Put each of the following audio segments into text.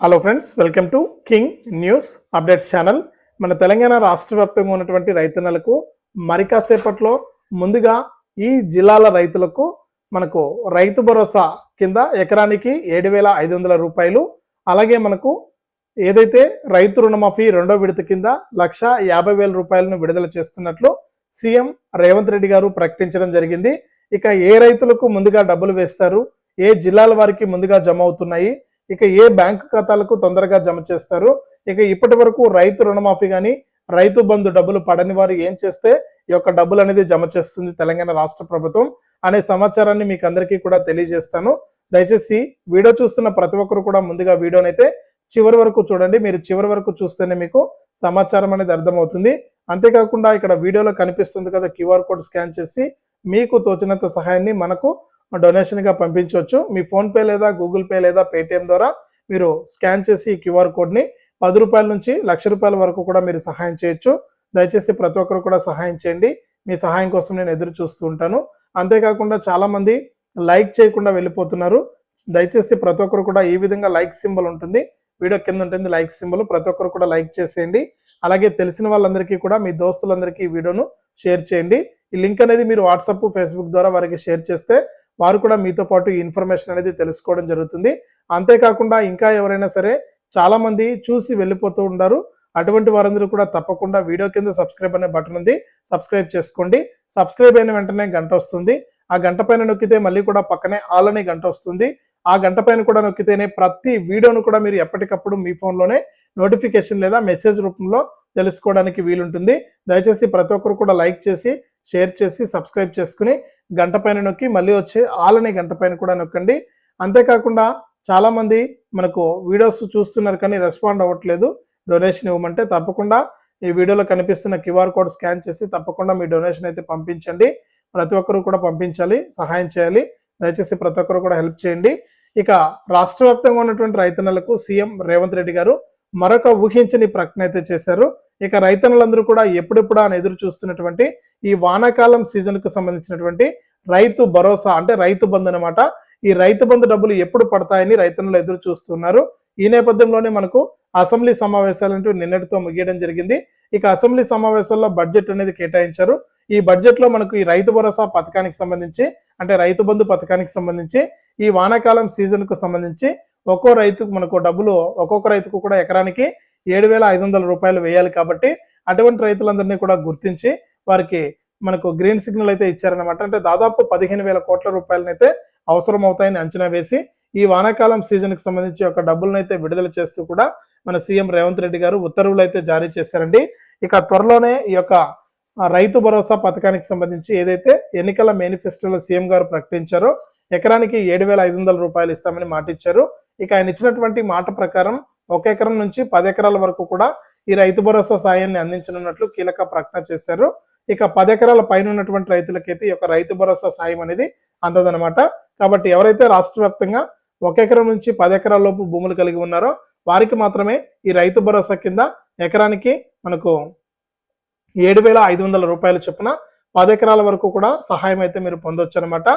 Hello friends welcome to king news updates channel మన తెలంగాణ రాష్ట్ర వ్యాప్తంగా ఉన్నటువంటి రైతన్నలకు మరి కాసేపట్లో ముందుగా ఈ జిల్లాల రైతులకు మనకు రైతు భరోసా కింద ఎకరానికి ఏడు వేల ఐదు వందల రూపాయలు. అలాగే మనకు ఏదైతే రైతు రుణమాఫీ రెండో విడత కింద లక్ష యాభై వేల రూపాయలను విడుదల చేస్తున్నట్లు సీఎం రేవంత్ రెడ్డి గారు ప్రకటించడం జరిగింది. ఇక ఏ రైతులకు ముందుగా డబ్బులు వేస్తారు? ఏ జిల్లాల వారికి ముందుగా జమ అవుతున్నాయి? ఇక ఏ బ్యాంకు ఖాతాలకు తొందరగా జమ చేస్తారు? ఇక ఇప్పటి వరకు రైతు రుణమాఫీ కానీ రైతు బంధు డబ్బులు పడని వారు ఏం చేస్తే ఈ యొక్క డబ్బులు అనేది జమ చేస్తుంది తెలంగాణ రాష్ట్ర ప్రభుత్వం అనే సమాచారాన్ని మీకు అందరికీ కూడా తెలియజేస్తాను. దయచేసి వీడియో చూస్తున్న ప్రతి ఒక్కరు కూడా ముందుగా వీడియోనైతే చివరి వరకు చూడండి. మీరు చివరి వరకు చూస్తేనే మీకు సమాచారం అనేది అర్థమవుతుంది. అంతేకాకుండా ఇక్కడ వీడియోలో కనిపిస్తుంది కదా క్యూఆర్ కోడ్ స్కాన్ చేసి మీకు తోచినంత సహాయాన్ని మనకు డొనేషన్గా పంపించవచ్చు. మీ ఫోన్పే లేదా గూగుల్ పే లేదా పేటిఎం ద్వారా మీరు స్కాన్ చేసి ఈ క్యూఆర్ కోడ్ని పది రూపాయల నుంచి లక్ష రూపాయల వరకు కూడా మీరు సహాయం చేయొచ్చు. దయచేసి ప్రతి ఒక్కరు కూడా సహాయం చేయండి. మీ సహాయం కోసం నేను ఎదురు చూస్తూ ఉంటాను. అంతేకాకుండా చాలామంది లైక్ చేయకుండా వెళ్ళిపోతున్నారు. దయచేసి ప్రతి ఒక్కరు కూడా ఈ విధంగా లైక్ సింబల్ ఉంటుంది. వీడియో కింద ఉంటుంది లైక్ సింబల్. ప్రతి ఒక్కరు కూడా లైక్ చేసేయండి. అలాగే తెలిసిన వాళ్ళందరికీ కూడా మీ దోస్తులందరికీ ఈ వీడియోను షేర్ చేయండి. ఈ లింక్ అనేది మీరు వాట్సాప్ ఫేస్బుక్ ద్వారా వారికి షేర్ చేస్తే వారు కూడా మీతో పాటు ఈ ఇన్ఫర్మేషన్ అనేది తెలుసుకోవడం జరుగుతుంది. అంతేకాకుండా ఇంకా ఎవరైనా సరే చాలా మంది చూసి వెళ్ళిపోతూ ఉంటారు అటువంటి వారందరూ కూడా తప్పకుండా వీడియో కింద సబ్స్క్రైబ్ అనే బటన్ ఉంది. సబ్స్క్రైబ్ చేసుకోండి. సబ్స్క్రైబ్ అయిన వెంటనే గంట వస్తుంది. ఆ గంట పైన నొక్కితే మళ్ళీ కూడా పక్కనే ఆల్ అనే గంట వస్తుంది. ఆ గంట పైన కూడా నొక్కితేనే ప్రతి వీడియోను కూడా మీరు ఎప్పటికప్పుడు మీ ఫోన్లోనే నోటిఫికేషన్ లేదా మెసేజ్ రూపంలో తెలుసుకోవడానికి వీలుంటుంది. దయచేసి ప్రతి ఒక్కరు కూడా లైక్ చేసి షేర్ చేసి సబ్స్క్రైబ్ చేసుకుని గంట పైన నొక్కి మళ్ళీ వచ్చే ఆల్ అనే గంట పైన కూడా నొక్కండి. అంతేకాకుండా చాలామంది మనకు వీడియోస్ చూస్తున్నారు కానీ రెస్పాండ్ అవ్వట్లేదు. డొనేషన్ ఇవ్వమంటే తప్పకుండా ఈ వీడియోలో కనిపిస్తున్న క్యూఆర్ కోడ్ స్కాన్ చేసి తప్పకుండా మీ డొనేషన్ అయితే పంపించండి. ప్రతి ఒక్కరు కూడా పంపించాలి సహాయం చేయాలి. దయచేసి ప్రతి ఒక్కరు కూడా హెల్ప్ చేయండి. ఇక రాష్ట్ర వ్యాప్తంగా ఉన్నటువంటి రైతన్నలకు సీఎం రేవంత్ రెడ్డి గారు మరొక ఊహించని ప్రకటన అయితే చేశారు. ఇక రైతన్నలందరూ కూడా ఎప్పుడెప్పుడు అని ఎదురు చూస్తున్నటువంటి ఈ వానాకాలం సీజన్కు సంబంధించినటువంటి రైతు భరోసా అంటే రైతు బంధు అనమాట ఈ రైతు బంధు డబ్బులు ఎప్పుడు పడతాయని రైతన్నులు ఎదురు చూస్తున్నారు. ఈ నేపథ్యంలోనే మనకు అసెంబ్లీ సమావేశాలు అంటూ నిన్నటితో ముగియడం జరిగింది. ఇక అసెంబ్లీ సమావేశాల్లో బడ్జెట్ అనేది కేటాయించారు. ఈ బడ్జెట్లో మనకు ఈ రైతు భరోసా పథకానికి సంబంధించి అంటే రైతు బంధు పథకానికి సంబంధించి ఈ వానాకాలం సీజన్కు సంబంధించి ఒక్కో రైతుకు మనకు డబ్బులు ఒక్కొక్క రైతుకు కూడా ఎకరానికి ఏడు వేల ఐదు వందల రూపాయలు వేయాలి కాబట్టి అటువంటి రైతులందరినీ కూడా గుర్తించి వారికి మనకు గ్రీన్ సిగ్నల్ అయితే ఇచ్చారనమాట అంటే దాదాపు పదిహేను వేల కోట్ల రూపాయలనైతే అవసరం అవుతాయని అంచనా వేసి ఈ వానాకాలం సీజన్కి సంబంధించి ఒక డబ్బులనైతే విడుదల చేస్తూ కూడా మన సీఎం రేవంత్ రెడ్డి గారు ఉత్తర్వులు అయితే జారీ చేశారండి. ఇక త్వరలోనే ఈ యొక్క రైతు భరోసా పథకానికి సంబంధించి ఏదైతే ఎన్నికల మేనిఫెస్టోలో సీఎం గారు ప్రకటించారో ఎకరానికి ఏడు వేల ఐదు వందల రూపాయలు ఇస్తామని మాట ఇచ్చారు ఇక ఆయన ఇచ్చినటువంటి మాట ప్రకారం ఒక ఎకరం నుంచి పది ఎకరాల వరకు కూడా ఈ రైతు భరోసా సాయాన్ని అందించనున్నట్లు కీలక ప్రకటన చేశారు. ఇక పది ఎకరాల పైన ఉన్నటువంటి రైతులకైతే ఈ యొక్క రైతు భరోసా సాయం అనేది అందదనమాట. కాబట్టి ఎవరైతే రాష్ట్ర వ్యాప్తంగా ఒక ఎకరం నుంచి పది ఎకరాల లోపు భూములు కలిగి ఉన్నారో వారికి మాత్రమే ఈ రైతు భరోసా కింద ఎకరానికి మనకు ఏడు వేల ఐదు వందల రూపాయల చొప్పున పది ఎకరాల వరకు కూడా సహాయం అయితే మీరు పొందొచ్చు అనమాట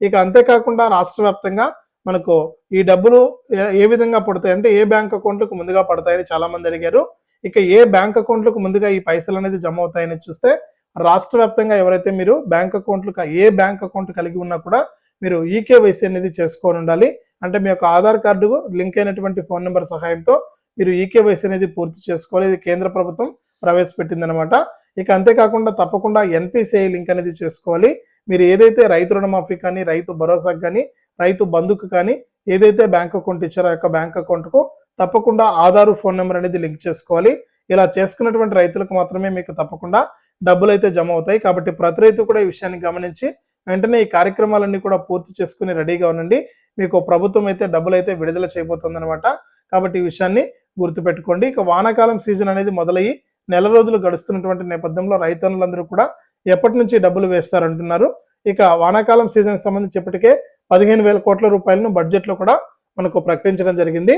ఇక అంతేకాకుండా రాష్ట్ర వ్యాప్తంగా మనకు ఈ డబ్బులు ఏ- ఏ విధంగా పడతాయి అంటే ఏ బ్యాంక్ అకౌంట్లకు ముందుగా పడతాయని చాలా మంది అడిగారు. ఇక ఏ బ్యాంక్ అకౌంట్లకు ముందుగా ఈ పైసలు అనేది జమ అవుతాయని చూస్తే రాష్ట్ర వ్యాప్తంగా ఎవరైతే మీరు బ్యాంక్ అకౌంట్లు ఏ బ్యాంక్ అకౌంట్ కలిగి ఉన్నా కూడా మీరు ఈకేవైసీ అనేది చేసుకొని ఉండాలి. అంటే మీ యొక్క ఆధార్ కార్డు లింక్ అయినటువంటి ఫోన్ నెంబర్ సహాయంతో మీరు ఈకేవైసీ అనేది పూర్తి చేసుకోవాలి. ఇది కేంద్ర ప్రభుత్వం ప్రవేశపెట్టిందనమాట ఇక అంతేకాకుండా తప్పకుండా ఎన్పిసిఐ లింక్ అనేది చేసుకోవాలి. మీరు ఏదైతే రైతు రుణమాఫీ కానీ రైతు భరోసాకు కానీ రైతు బంధుకు కానీ ఏదైతే బ్యాంక్ అకౌంట్ ఇచ్చారో ఆ యొక్క బ్యాంక్ అకౌంట్కు తప్పకుండా ఆధార్ ఫోన్ నెంబర్ అనేది లింక్ చేసుకోవాలి. ఇలా చేసుకున్నటువంటి రైతులకు మాత్రమే మీకు తప్పకుండా డబ్బులు అయితే జమ అవుతాయి కాబట్టి ప్రతి రైతు కూడా ఈ విషయాన్ని గమనించి వెంటనే ఈ కార్యక్రమాలన్నీ కూడా పూర్తి చేసుకుని రెడీగా ఉండండి. మీకు ప్రభుత్వం అయితే డబ్బులు అయితే విడుదల చేయబోతుందనమాట కాబట్టి ఈ విషయాన్ని గుర్తుపెట్టుకోండి. ఇక వానాకాలం సీజన్ అనేది మొదలయ్యి నెల రోజులు గడుస్తున్నటువంటి నేపథ్యంలో రైతన్నులందరూ కూడా ఎప్పటి నుంచి డబ్బులు వేస్తారంటున్నారు. ఇక వానాకాలం సీజన్కి సంబంధించి ఇప్పటికే పదిహేను వేల కోట్ల రూపాయలను బడ్జెట్లో కూడా మనకు ప్రకటించడం జరిగింది.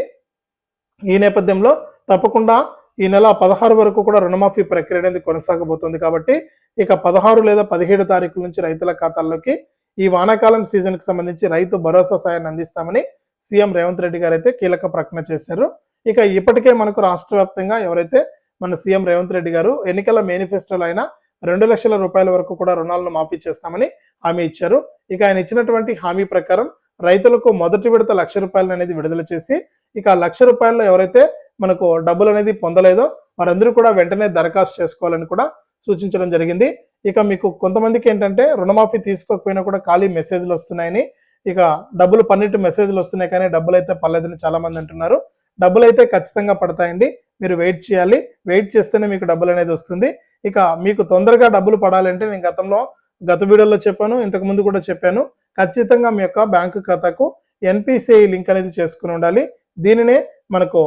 ఈ నేపథ్యంలో తప్పకుండా ఈ నెల పదహారు వరకు కూడా రుణమాఫీ ప్రక్రియ అనేది కొనసాగబోతుంది కాబట్టి ఇక పదహారు లేదా పదిహేడు తారీఖుల నుంచి రైతుల ఖాతాల్లోకి ఈ వానాకాలం సీజన్కి సంబంధించి రైతు భరోసా సాయాన్ని అందిస్తామని సీఎం రేవంత్ రెడ్డి గారు అయితే కీలక ప్రకటన చేశారు. ఇక ఇప్పటికే మనకు రాష్ట్ర వ్యాప్తంగా ఎవరైతే మన సీఎం రేవంత్ రెడ్డి గారు ఎన్నికల మేనిఫెస్టోలో అయినా రెండు లక్షల రూపాయల వరకు కూడా రుణాలను మాఫీ చేస్తామని హామీ ఇచ్చారు. ఇక ఆయన ఇచ్చినటువంటి హామీ ప్రకారం రైతులకు మొదటి విడత లక్ష రూపాయలు అనేది విడుదల చేసి ఇక లక్ష రూపాయల్లో ఎవరైతే మనకు డబ్బులు అనేది పొందలేదో వారందరూ కూడా వెంటనే దరఖాస్తు చేసుకోవాలని కూడా సూచించడం జరిగింది. ఇక మీకు కొంతమందికి ఏంటంటే రుణమాఫీ తీసుకోకపోయినా కూడా ఖాళీ మెసేజ్లు వస్తున్నాయని ఇక డబ్బులు పన్నెండు మెసేజ్లు వస్తున్నాయి కానీ డబ్బులు అయితే పర్లేదని చాలా మంది అంటున్నారు. డబ్బులు అయితే ఖచ్చితంగా పడతాయండి. మీరు వెయిట్ చేయాలి. వెయిట్ చేస్తేనే మీకు డబ్బులు అనేది వస్తుంది. ఇక మీకు తొందరగా డబ్బులు పడాలంటే నేను గతంలో గత వీడియోలో చెప్పాను ఇంతకు ముందు కూడా చెప్పాను. ఖచ్చితంగా మీ యొక్క బ్యాంకు ఖాతాకు ఎన్పిసిఐ లింక్ అనేది చేసుకుని ఉండాలి. దీనినే మనకు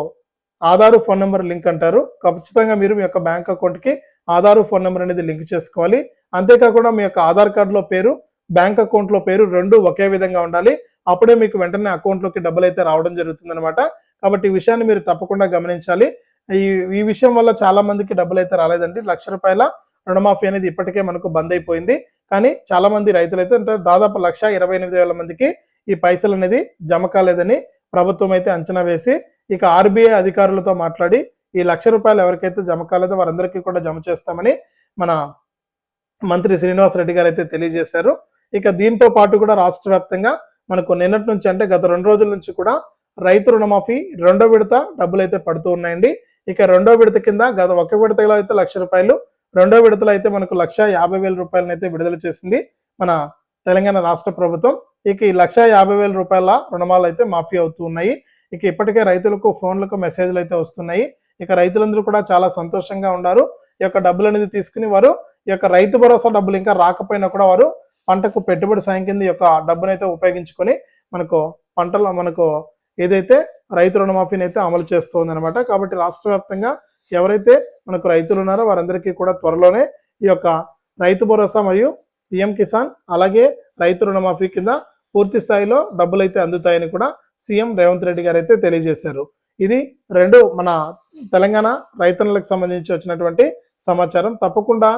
ఆధారు ఫోన్ నెంబర్ లింక్ అంటారు. ఖచ్చితంగా మీరు మీ యొక్క బ్యాంక్ అకౌంట్కి ఆధారు ఫోన్ నెంబర్ అనేది లింక్ చేసుకోవాలి. అంతేకాకుండా మీ యొక్క ఆధార్ కార్డులో పేరు బ్యాంక్ అకౌంట్లో పేరు రెండు ఒకే విధంగా ఉండాలి. అప్పుడే మీకు వెంటనే అకౌంట్లోకి డబ్బులు అయితే రావడం జరుగుతుంది కాబట్టి ఈ విషయాన్ని మీరు తప్పకుండా గమనించాలి. ఈ ఈ విషయం వల్ల చాలా మందికి డబ్బులు అయితే రాలేదండి. లక్ష రూపాయల రుణమాఫీ అనేది ఇప్పటికే మనకు బంద్ అయిపోయింది. కానీ చాలా మంది రైతులు అయితే అంటే దాదాపు లక్ష ఇరవై ఎనిమిది వేల మందికి ఈ పైసలు అనేది జమ కాలేదని ప్రభుత్వం అయితే అంచనా వేసి ఇక ఆర్బీఐ అధికారులతో మాట్లాడి ఈ లక్ష రూపాయలు ఎవరికైతే జమ కాలేదో వారందరికీ కూడా జమ చేస్తామని మన మంత్రి శ్రీనివాస్ రెడ్డి గారు అయితే తెలియజేశారు. ఇక దీంతో పాటు కూడా రాష్ట్ర వ్యాప్తంగా మనకు నిన్నటి నుంచి అంటే గత రెండు రోజుల నుంచి కూడా రైతు రుణమాఫీ రెండో విడత డబ్బులు అయితే పడుతూ ఉన్నాయండి. ఇక రెండో విడత కింద గత ఒక విడతలో అయితే లక్ష రూపాయలు రెండో విడతలో అయితే మనకు లక్ష యాభై వేల రూపాయలను అయితే విడుదల చేసింది మన తెలంగాణ రాష్ట్ర ప్రభుత్వం. ఇక ఈ లక్ష యాభై వేల రూపాయల రుణమాలు అయితే మాఫీ అవుతూ ఉన్నాయి. ఇక ఇప్పటికే రైతులకు ఫోన్లకు మెసేజ్లు అయితే వస్తున్నాయి. ఇక రైతులందరూ కూడా చాలా సంతోషంగా ఉన్నారు. ఈ యొక్క డబ్బులు అనేది తీసుకుని వారు ఈ యొక్క రైతు భరోసా డబ్బులు ఇంకా రాకపోయినా కూడా వారు పంటకు పెట్టుబడి సాయం కింద ఈ యొక్క డబ్బునైతే ఉపయోగించుకొని మనకు పంటలో మనకు ఏదైతే రైతు రుణమాఫీని అయితే అమలు చేస్తుంది అనమాట కాబట్టి రాష్ట్ర వ్యాప్తంగా ఎవరైతే మనకు రైతులు ఉన్నారో వారందరికీ కూడా త్వరలోనే ఈ యొక్క రైతు భరోసా మరియు పిఎం కిసాన్ అలాగే రైతు రుణమాఫీ కింద పూర్తి స్థాయిలో డబ్బులు అయితే అందుతాయని కూడా సీఎం రేవంత్ రెడ్డి గారు అయితే తెలియజేశారు. ఇది రెండు మన తెలంగాణ రైతన్నులకు సంబంధించి వచ్చినటువంటి సమాచారం. తప్పకుండా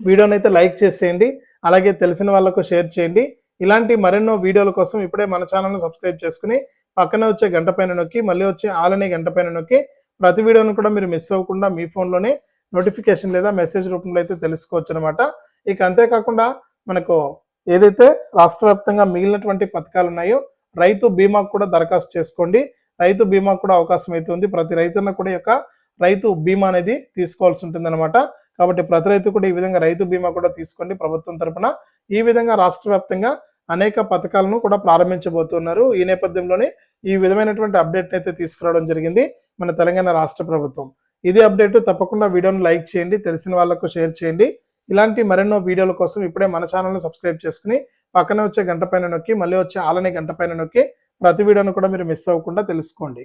వీడియోని అయితే లైక్ చేసేయండి అలాగే తెలిసిన వాళ్ళకు షేర్ చేయండి. ఇలాంటి మరెన్నో వీడియోల కోసం ఇప్పుడే మన ఛానల్ను సబ్స్క్రైబ్ చేసుకుని పక్కనే వచ్చే గంట పైన నొక్కి మళ్ళీ వచ్చే ఆలనే గంట పైన నొక్కి ప్రతి వీడియోను కూడా మీరు మిస్ అవ్వకుండా మీ ఫోన్లోనే నోటిఫికేషన్ లేదా మెసేజ్ రూపంలో అయితే తెలుసుకోవచ్చు అనమాట ఇక అంతేకాకుండా మనకు ఏదైతే రాష్ట్ర మిగిలినటువంటి పథకాలు ఉన్నాయో రైతు బీమాకు కూడా దరఖాస్తు చేసుకోండి. రైతు బీమా కూడా అవకాశం అయితే ఉంది. ప్రతి రైతున్న కూడా యొక్క రైతు బీమా అనేది తీసుకోవాల్సి ఉంటుంది కాబట్టి ప్రతి రైతు కూడా ఈ విధంగా రైతు బీమా కూడా తీసుకోండి ప్రభుత్వం తరఫున ఈ విధంగా రాష్ట్ర వ్యాప్తంగా అనేక పథకాలను కూడా ప్రారంభించబోతున్నారు. ఈ నేపథ్యంలోనే ఈ విధమైనటువంటి అప్డేట్ అయితే తీసుకురావడం జరిగింది మన తెలంగాణ రాష్ట్ర ప్రభుత్వం. ఇదే అప్డేట్ తప్పకుండా వీడియోను లైక్ చేయండి తెలిసిన వాళ్ళకు షేర్ చేయండి. ఇలాంటి మరెన్నో వీడియోల కోసం ఇప్పుడే మన ఛానల్ని సబ్స్క్రైబ్ చేసుకుని పక్కనే వచ్చే గంట పైన నొక్కి మళ్ళీ వచ్చే ఆలనే గంట పైన నొక్కి ప్రతి వీడియోను కూడా మీరు మిస్ అవ్వకుండా తెలుసుకోండి.